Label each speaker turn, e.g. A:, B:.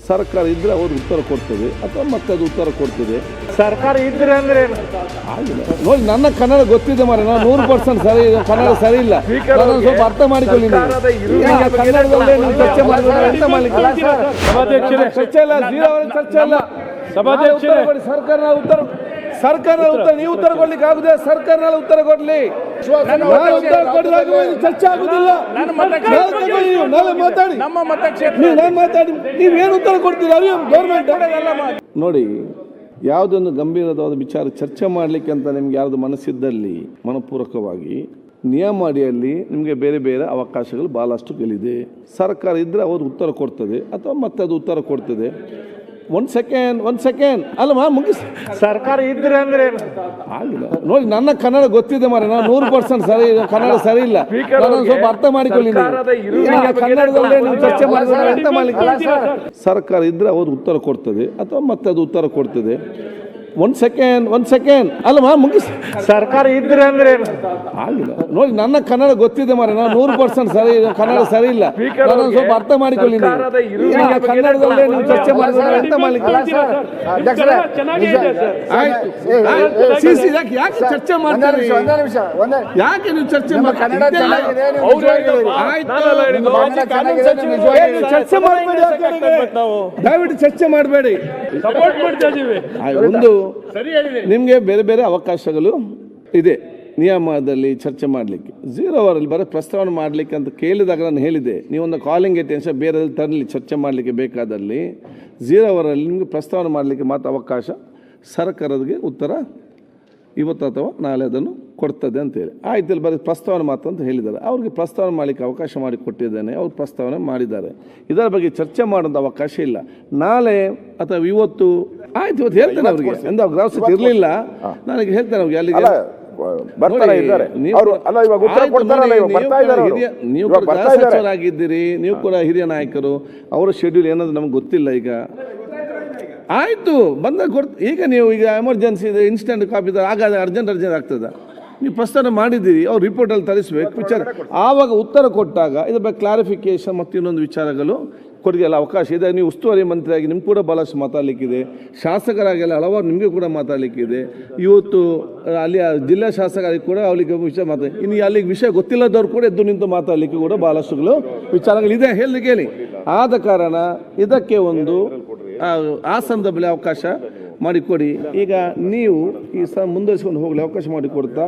A: ಸರ್ಕಾರ ಇದ್ರೆ ಅವ್ರಿಗೆ ಉತ್ತರ ಕೊಡ್ತದೆ ಅಥವಾ ಅದು ಉತ್ತರ ಕೊಡ್ತದೆ.
B: ಸರ್ಕಾರ ಇದ್ರೆ ಅಂದ್ರೆ
A: ಆಗಿಲ್ಲ ನೋಡಿ ನನ್ನ ಕನ್ನಡ ಗೊತ್ತಿದೆ ಮರ ನಾನು ನೂರು ಪರ್ಸೆಂಟ್ ಸರಿ ಕನ್ನಡ ಸರಿ ಇಲ್ಲ. ನಾನು ಸ್ವಲ್ಪ ಅರ್ಥ ಮಾಡಿಕೊಳ್ಳಿ ನೀವು. ಈಗ ಕನ್ನಡದಲ್ಲೇ ನೀವು ಚರ್ಚೆ ಮಾಡಿದ್ರೆ ಎಂತ ಮಾಡ್ಲಿಕ್ಕೆ
B: ಸಭಾಧ್ಯಕ್ಷರೇ.
A: ಚರ್ಚೆ ಇಲ್ಲ ಜೀರೋ ಚರ್ಚೆ ಇಲ್ಲ
B: ಸಭಾಧ್ಯಕ್ಷರೇ.
A: ಸರ್ಕಾರ ಉತ್ತರ ಸರ್ಕಾರ ಉತ್ತರ ನೀವು ಉತ್ತರ ಕೊಡ್ಲಿಕ್ಕೆ ಆಗುದೇ? ಸರ್ಕಾರ ಉತ್ತರ ಕೊಡ್ಲಿ. ನಾನು ಉತ್ತರ ಕೊಡಿದಾಗ ಚರ್ಚೆ ಆಗುದಿಲ್ಲ. ಮಾತಾಡಿ. ನೀವು ನಾನು ಮಾತಾಡಿ. ನೀವೇನು ಉತ್ತರ ಕೊಡ್ತೀರಾ? ಗೌರ್ಮೆಂಟ್ ನೋಡಿ ಯಾವುದೊಂದು ಗಂಭೀರವಾದ ವಿಚಾರ ಚರ್ಚೆ ಮಾಡಲಿಕ್ಕೆ ಅಂತ ನಿಮ್ಗೆ ಯಾರ್ದು ಮನಸ್ಸಿದ್ದಲ್ಲಿ ಮನಪೂರ್ವಕವಾಗಿ ನಿಯಮ ಅಡಿಯಲ್ಲಿ ನಿಮಗೆ ಬೇರೆ ಬೇರೆ ಅವಕಾಶಗಳು ಬಹಳಷ್ಟು ಗೆಲ್ಲಿದೆ ಸರ್ಕಾರ ಇದ್ದರೆ ಅವರು ಉತ್ತರ ಕೊಡ್ತದೆ ಅಥವಾ ಮತ್ತೆ ಅದು ಉತ್ತರ ಕೊಡ್ತದೆ. ಒಂದು ಸೆಕೆಂಡ್ ಒಂದು ಸೆಕೆಂಡ್ ಅಲ್ಲಮ್ಮ ಮುಗಿಸ್
B: ಸರ್ಕಾರ ಇದ್ರೆ ಅಂದ್ರೆ
A: ಆಗಿಲ್ಲ. ನೋಡಿ ನನ್ನ ಕನ್ನಡ ಗೊತ್ತಿದೆ ಮಾರ ನಾನು ನೂರು ಪರ್ಸೆಂಟ್ ಸರಿ ಕನ್ನಡ ಸರಿ ಇಲ್ಲ. ನಾನು ಸ್ವಲ್ಪ ಅರ್ಥ ಮಾಡಿಕೊಳ್ಳಿ ಕನ್ನಡದಲ್ಲೇ ನೀವು ಚರ್ಚೆ ಮಾಡಿದ್ರೆ ಅರ್ಥ ಮಾಡ್ಲಿಕ್ಕೆ ಸರ್ಕಾರ ಇದ್ರೆ ಅವರು ಉತ್ತರ ಕೊಡ್ತದೆ ಅಥವಾ ಮತ್ತೆ ಅದು ಉತ್ತರ ಕೊಡ್ತದೆ. ಒಂದು ಸೆಕೆಂಡ್ ಒಂದು ಸೆಕೆಂಡ್ ಅಲ್ವಾ ಮುಗಿಸ್.
B: ಸರ್ಕಾರ ಇದ್ರೆ ಅಂದ್ರೆ?
A: ಆಗಿಲ್ಲ ನೋಡಿ ನನ್ನ ಕನ್ನಡ ಗೊತ್ತಿದೆ ಮಾರೆ ನಾನು ನೂರು ಪರ್ಸೆಂಟ್ ಸರಿ ಕನ್ನಡ ಸರಿ ಇಲ್ಲ. ನಾನು ಸ್ವಲ್ಪ ಅರ್ಥ ಮಾಡಿಕೊಳ್ಳಿ ಕನ್ನಡದಲ್ಲೇ ನೀವು ಚರ್ಚೆ ಮಾಡಿದ್ರೆ
C: ಅರ್ಥ
A: ಸಿ, ಯಾಕೆ ಯಾಕೆ ಚರ್ಚೆ
C: ಒಂದೇ
A: ಮಾಡ್ತಾರೆ?
C: ನಿಮಿಷ ಒಂದೇ
A: ಯಾಕೆ ನೀವು ಚರ್ಚೆ ಚರ್ಚೆ ಮಾಡಬೇಡಿ ದಯವಿಟ್ಟು ಚರ್ಚೆ ಮಾಡಬೇಡಿ.
B: ಸಪೋರ್ಟ್ ಮಾಡ್ತಾ ಇದೀವಿ.
A: ಒಂದು ನಿಮಗೆ ಬೇರೆ ಬೇರೆ ಅವಕಾಶಗಳು ಇದೆ. ನಿಯಮದಲ್ಲಿ ಚರ್ಚೆ ಮಾಡಲಿಕ್ಕೆ. ಝೀರೋ ಅವರಲ್ಲಿ ಬರೀ ಪ್ರಸ್ತಾವನೆ ಮಾಡಲಿಕ್ಕೆ ಅಂತ ಕೇಳಿದಾಗ ನಾನು ಹೇಳಿದೆ. ನೀವೊಂದು ಕಾಲಿಂಗ್ ಅಟೆನ್ಷನ್ ಬೇರೆ ತರಲಿ ಚರ್ಚೆ ಮಾಡಲಿಕ್ಕೆ ಬೇಕಾದಲ್ಲಿ. ಝೀರೋ ಅವರಲ್ಲಿ ನಿಮಗೆ ಪ್ರಸ್ತಾವನೆ ಮಾಡಲಿಕ್ಕೆ ಮಾತ್ರ ಅವಕಾಶ. ಸರ್ಕಾರಕ್ಕೆ ಉತ್ತರ ಇವತ್ತು ಅಥವಾ ನಾಳೆ ಅದನ್ನು ಕೊಡ್ತದೆ ಅಂತೇಳಿ ಆಯ್ತು ಇಲ್ಲಿ ಬರೀ ಪ್ರಸ್ತಾವನೆ ಮಾತ್ರ ಅಂತ ಹೇಳಿದ್ದಾರೆ. ಅವ್ರಿಗೆ ಪ್ರಸ್ತಾವನೆ ಮಾಡಲಿಕ್ಕೆ ಅವಕಾಶ ಮಾಡಿ ಕೊಟ್ಟಿದ್ದೇನೆ. ಅವ್ರು ಪ್ರಸ್ತಾವನೆ ಮಾಡಿದ್ದಾರೆ. ಇದರ ಬಗ್ಗೆ ಚರ್ಚೆ ಮಾಡೋದು ಅವಕಾಶ ಇಲ್ಲ. ನಾಳೆ ಅಥವಾ ಇವತ್ತು ಆಯ್ತು ಇವತ್ತು ಹೇಳ್ತೇನೆ ಅವ್ರಿಗೆ. ಎಂದ ಗ್ರಾವಸ್ಥಿತಿ ಇರಲಿಲ್ಲ ನನಗೆ ಹೇಳ್ತೇನೆ ಅವ್ರಿಗೆ ಅಲ್ಲಿಗೆ. ನೀವು- ಗೃಹ ಸಚಿವರಾಗಿದ್ದೀರಿ ನೀವು ಕೂಡ ಹಿರಿಯ ನಾಯಕರು. ಅವರ ಶೆಡ್ಯೂಲ್ ಏನಂದ್ರೆ ನಮ್ಗೆ ಗೊತ್ತಿಲ್ಲ ಈಗ. ಆಯ್ತು ಬಂದ ಕೊಡ್ತ ಈಗ ನೀವು ಈಗ ಎಮರ್ಜೆನ್ಸಿ ಇದೆ ಇನ್ಸ್ಟೆಂಟ್ ಕಾಪಿ ಆಗ ಅರ್ಜೆಂಟ್ ಅರ್ಜೆಂಟ್ ಆಗ್ತದ. ನೀವು ಪ್ರಸ್ತಾವನೆ ಮಾಡಿದ್ದೀರಿ ಅವ್ರು ರಿಪೋರ್ಟಲ್ಲಿ ತರಿಸ್ಬೇಕು ವಿಚಾರ. ಆವಾಗ ಉತ್ತರ ಕೊಟ್ಟಾಗ ಇದ್ರ ಬಗ್ಗೆ ಕ್ಲಾರಿಫಿಕೇಶನ್ ಮತ್ತು ಇನ್ನೊಂದು ವಿಚಾರಗಳು ಕೊಡುಗೆಲ್ಲ ಅವಕಾಶ. ಇದೆ ನೀವು ಉಸ್ತುವಾರಿ ಮಂತ್ರಿಯಾಗಿ ನಿಮ್ಗೆ ಕೂಡ ಭಾಳಷ್ಟು ಮಾತಾಡಲಿಕ್ಕಿದೆ. ಶಾಸಕರಾಗೆಲ್ಲ ಹಲವಾರು ನಿಮಗೆ ಕೂಡ ಮಾತಾಡಲಿಕ್ಕಿದೆ. ಇವತ್ತು ಅಲ್ಲಿ ಜಿಲ್ಲಾ ಶಾಸಕರಿಗೆ ಕೂಡ ಅವಳಿಗೆ ವಿಷಯ ಮಾತಾಡಿ ಇನ್ನು ಅಲ್ಲಿಗೆ ವಿಷಯ ಗೊತ್ತಿಲ್ಲದವ್ರು ಕೂಡ ಎದ್ದು ನಿಂತು ಮಾತಾಡಲಿಕ್ಕೆ ಕೂಡ ಭಾಳಷ್ಟುಗಳು ವಿಚಾರಗಳಿದೆ ಹೇಳಿ. ಕೇಳಿ ಆದ ಕಾರಣ ಇದಕ್ಕೆ ಒಂದು ಆ, ಆ ಸಂದರ್ಭದಲ್ಲಿ ಅವಕಾಶ ಮಾಡಿಕೊಡಿ. ಈಗ ನೀವು ಈ ಸ ಮುಂದುವರಿಸಿಕೊಂಡು ಹೋಗಲಿ ಅವಕಾಶ ಮಾಡಿಕೊಡ್ತಾ